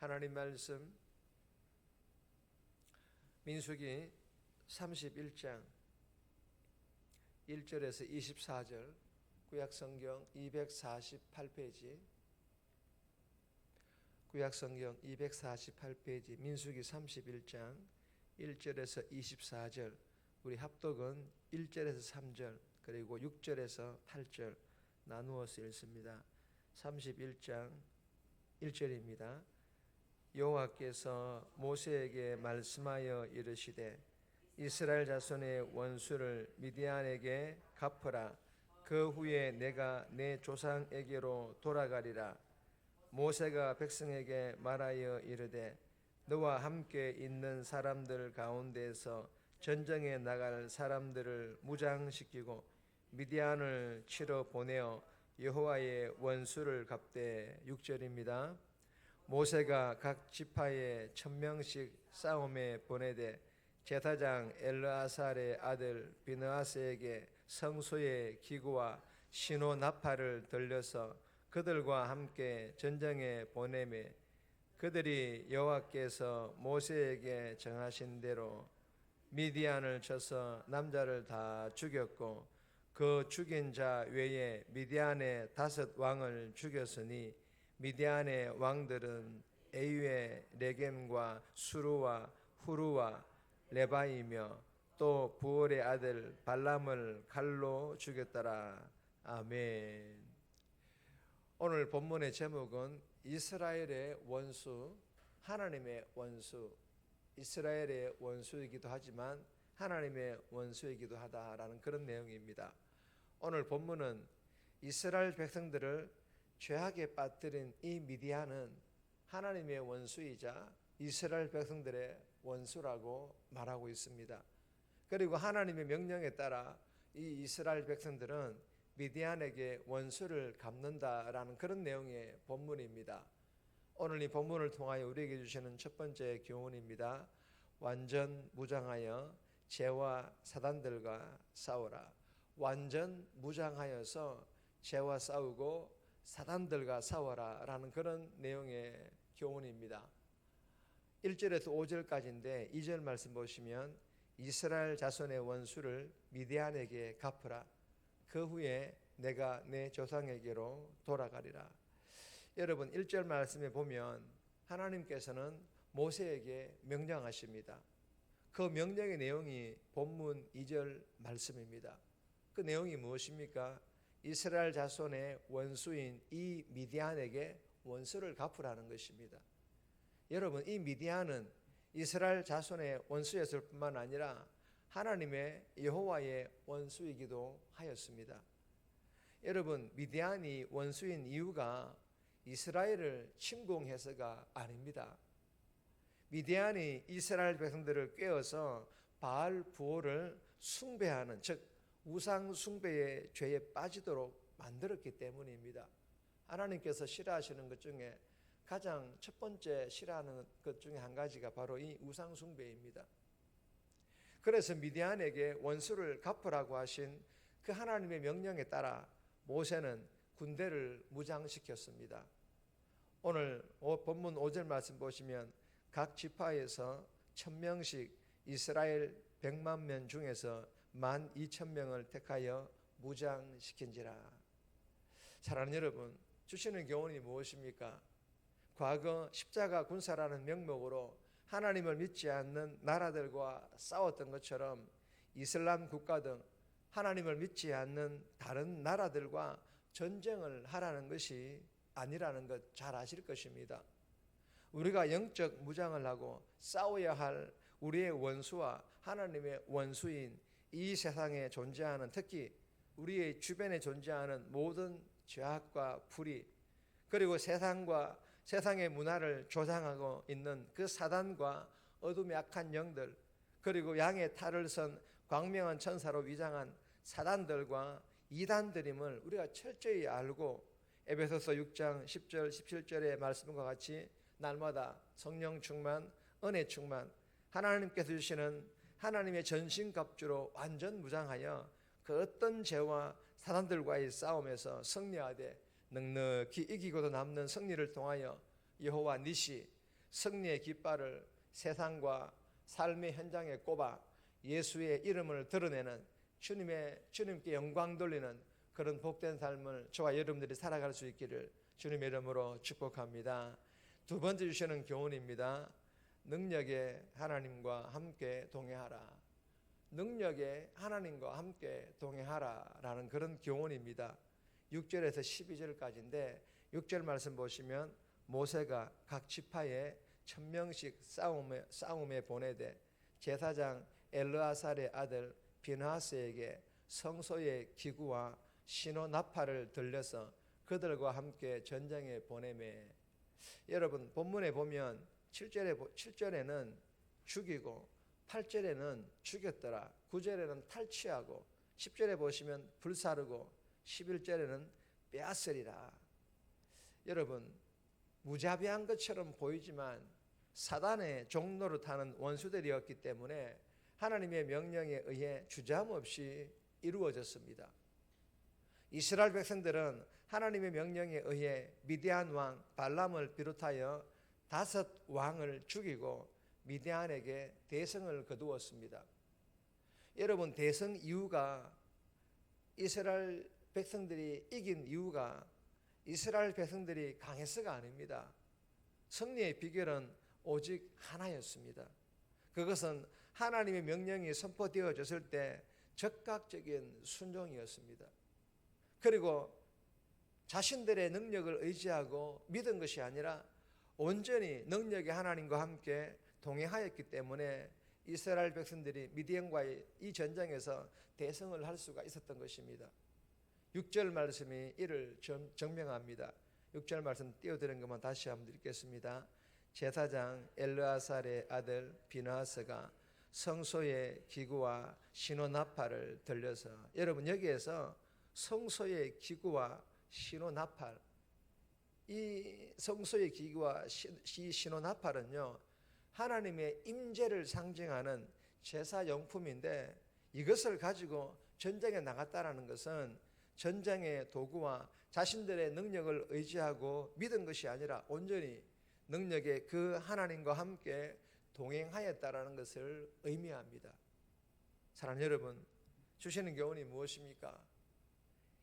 하나님 말씀 민수기 31장 1절에서 24절 구약 성경 248페이지 구약 성경 248페이지 민수기 31장 1절에서 24절 우리 합독은 1절에서 3절 그리고 6절에서 8절 나누어서 읽습니다. 31장 1절입니다. 여호와께서 모세에게 말씀하여 이르시되 이스라엘 자손의 원수를 미디안에게 갚으라 그 후에 내가 내 조상에게로 돌아가리라 모세가 백성에게 말하여 이르되 너와 함께 있는 사람들 가운데서 전쟁에 나갈 사람들을 무장시키고 미디안을 치러 보내어 여호와의 원수를 갚되 6절입니다. 모세가 각 지파에 천 명씩 싸움에 보내되 제사장 엘르아살의 아들 비느하스에게 성소의 기구와 신호 나팔을 들려서 그들과 함께 전쟁에 보내매 그들이 여호와께서 모세에게 정하신 대로 미디안을 쳐서 남자를 다 죽였고 그 죽인 자 외에 미디안의 다섯 왕을 죽였으니 미디안의 왕들은 에유의 레겜과 수루와 후루와 레바이며 또 부올의 아들 발람을 칼로 죽였더라. 아멘. 오늘 본문의 제목은 이스라엘의 원수, 하나님의 원수, 이스라엘의 원수이기도 하지만 하나님의 원수이기도 하다라는 그런 내용입니다. 오늘 본문은 이스라엘 백성들을 죄악에 빠뜨린 이 미디안은 하나님의 원수이자 이스라엘 백성들의 원수라고 말하고 있습니다. 그리고 하나님의 명령에 따라 이 이스라엘 백성들은 미디안에게 원수를 갚는다라는 그런 내용의 본문입니다. 오늘 이 본문을 통하여 우리에게 주시는 첫 번째 교훈입니다. 완전 무장하여 죄와 사단들과 싸우라. 완전 무장하여서 죄와 싸우고 사단들과 싸워라 라는 그런 내용의 교훈입니다. 1절에서 5절까지인데 2절 말씀 보시면 이스라엘 자손의 원수를 미디안에게 갚으라. 그 후에 내가 내 조상에게로 돌아가리라. 여러분 1절 말씀에 보면 하나님께서는 모세에게 명령하십니다. 그 명령의 내용이 본문 2절 말씀입니다. 그 내용이 무엇입니까? 이스라엘 자손의 원수인 이 미디안에게 원수를 갚으라는 것입니다. 여러분 이 미디안은 이스라엘 자손의 원수였을 뿐만 아니라 하나님의 여호와의 원수이기도 하였습니다. 여러분 미디안이 원수인 이유가 이스라엘을 침공해서가 아닙니다. 미디안이 이스라엘 백성들을 꿰어서 바알 부호를 숭배하는 즉 우상 숭배의 죄에 빠지도록 만들었기 때문입니다. 하나님께서 싫어하시는 것 중에 가장 첫 번째 싫어하는 것 중에 한 가지가 바로 이 우상 숭배입니다. 그래서 미디안에게 원수를 갚으라고 하신 그 하나님의 명령에 따라 모세는 군대를 무장시켰습니다. 오늘 본문 5절 말씀 보시면 각 지파에서 천명씩 이스라엘 백만 명 중에서 만 이천 명을 택하여 무장시킨지라. 사랑하는 여러분, 주시는 교훈이 무엇입니까? 과거 십자가 군사라는 명목으로 하나님을 믿지 않는 나라들과 싸웠던 것처럼 이슬람 국가 등 하나님을 믿지 않는 다른 나라들과 전쟁을 하라는 것이 아니라는 것 잘 아실 것입니다. 우리가 영적 무장을 하고 싸워야 할 우리의 원수와 하나님의 원수인 이 세상에 존재하는 특히 우리의 주변에 존재하는 모든 죄악과 불의 그리고 세상과 세상의 문화를 조장하고 있는 그 사단과 어둠의 악한 영들 그리고 양의 탈을 선 광명한 천사로 위장한 사단들과 이단들임을 우리가 철저히 알고 에베소서 6장 10절 17절의 말씀과 같이 날마다 성령 충만 은혜 충만 하나님께서 주시는 하나님의 전신갑주로 완전 무장하여 그 어떤 죄와 사단들과의 싸움에서 승리하되 넉넉히 이기고도 남는 승리를 통하여 여호와 니시 승리의 깃발을 세상과 삶의 현장에 꼽아 예수의 이름을 드러내는 주님의 주님께 영광 돌리는 그런 복된 삶을 저와 여러분들이 살아갈 수 있기를 주님의 이름으로 축복합니다. 두 번째 주시는 교훈입니다. 능력의 하나님과 함께 동행하라. 능력의 하나님과 함께 동행하라라는 그런 교훈입니다. 6절에서 12절까지인데 6절 말씀 보시면 모세가 각 지파에 천 명씩 싸움에 싸움에 보내되 제사장 엘르아살의 아들 비나스에게 성소의 기구와 신호 나팔을 들려서 그들과 함께 전쟁에 보내매 여러분 본문에 보면 7절에 7절에는 죽이고 8절에는 죽였더라 9절에는 탈취하고 10절에 보시면 불사르고 11절에는 빼앗으리라 여러분 무자비한 것처럼 보이지만 사단의 종로를 타는 원수들이었기 때문에 하나님의 명령에 의해 주저함없이 이루어졌습니다. 이스라엘 백성들은 하나님의 명령에 의해 미디안 왕 발람을 비롯하여 다섯 왕을 죽이고 미디안에게 대성을 거두었습니다. 여러분 대성 이유가 이스라엘 백성들이 이긴 이유가 이스라엘 백성들이 강해서가 아닙니다. 승리의 비결은 오직 하나였습니다. 그것은 하나님의 명령이 선포되어졌을 때 적극적인 순종이었습니다. 그리고 자신들의 능력을 의지하고 믿은 것이 아니라 온전히 능력의 하나님과 함께 동행하였기 때문에 이스라엘 백성들이 미디안과의 이 전쟁에서 대성을 할 수가 있었던 것입니다. 6절 말씀이 이를 증명합니다. 6절 말씀 띄워드린 것만 다시 한번 읽겠습니다. 제사장 엘르아살의 아들 비나스가 성소의 기구와 신호나팔을 들려서 여러분 여기에서 성소의 기구와 신호나팔 이 성소의 기구와 이 신호나팔은요 하나님의 임재를 상징하는 제사 용품인데 이것을 가지고 전쟁에 나갔다라는 것은 전쟁의 도구와 자신들의 능력을 의지하고 믿은 것이 아니라 온전히 능력의 그 하나님과 함께 동행하였다라는 것을 의미합니다. 사랑하는 여러분, 주시는 교훈이 무엇입니까?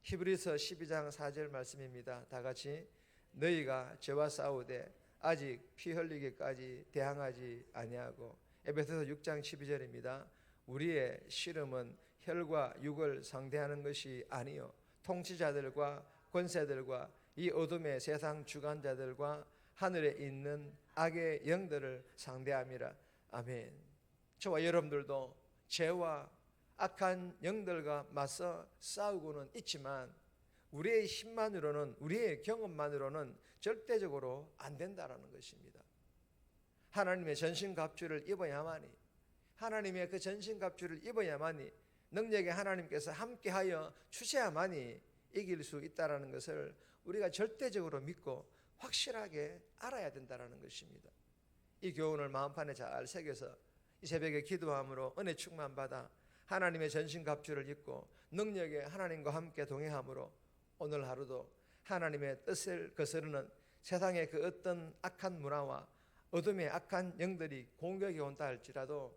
히브리서 12장 4절 말씀입니다. 다 같이 너희가 죄와 싸우되 아직 피 흘리기까지 대항하지 아니하고 에베소서 6장 12절입니다. 우리의 씨름은 혈과 육을 상대하는 것이 아니요 통치자들과 권세들과 이 어둠의 세상 주관자들과 하늘에 있는 악의 영들을 상대함이라. 아멘. 저와 여러분들도 죄와 악한 영들과 맞서 싸우고는 있지만 우리의 힘만으로는 우리의 경험만으로는 절대적으로 안 된다라는 것입니다. 하나님의 전신갑주를 입어야만이 하나님의 그 전신갑주를 입어야만이 능력의 하나님께서 함께하여 주셔야만이 이길 수 있다라는 것을 우리가 절대적으로 믿고 확실하게 알아야 된다라는 것입니다. 이 교훈을 마음판에 잘 새겨서 이 새벽에 기도함으로 은혜 충만 받아 하나님의 전신갑주를 입고 능력의 하나님과 함께 동행함으로 오늘 하루도 하나님의 뜻을 거스르는 세상의 그 어떤 악한 문화와 어둠의 악한 영들이 공격이 온다 할지라도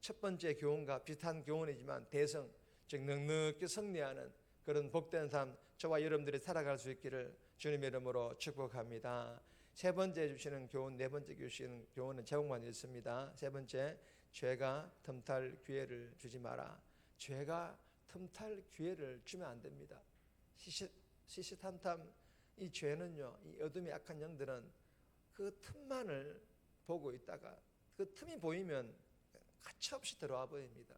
첫 번째 교훈과 비슷한 교훈이지만 대성 즉 넉넉히 승리하는 그런 복된 삶 저와 여러분들이 살아갈 수 있기를 주님의 이름으로 축복합니다. 세 번째 주시는 교훈, 네 번째 주시는 교훈은 제목만 있습니다. 세 번째 죄가 틈탈 기회를 주지 마라. 죄가 틈탈 기회를 주면 안 됩니다. 시시, 시시탐탐 이 죄는요, 이 어둠의 악한 영들은 그 틈만을 보고 있다가 그 틈이 보이면 가차없이 들어와 버립니다.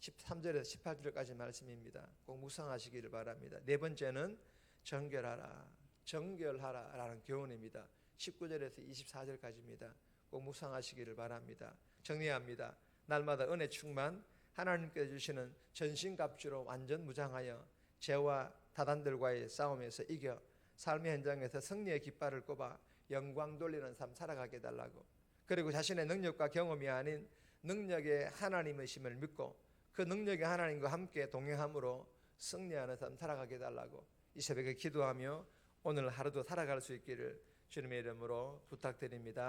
13절에서 18절까지 말씀입니다. 꼭 묵상하시기를 바랍니다. 네 번째는 정결하라. 정결하라 라는 교훈입니다. 19절에서 24절까지입니다. 꼭 묵상하시기를 바랍니다. 정리합니다. 날마다 은혜 충만 하나님께서 주시는 전신갑주로 완전 무장하여 죄와 다단들과의 싸움에서 이겨 삶의 현장에서 승리의 깃발을 꼽아 영광 돌리는 삶 살아가게 달라고 그리고 자신의 능력과 경험이 아닌 능력의 하나님의심을 믿고 그 능력의 하나님과 함께 동행함으로 승리하는 삶 살아가게 달라고 이 새벽에 기도하며 오늘 하루도 살아갈 수 있기를 주님의 이름으로 부탁드립니다.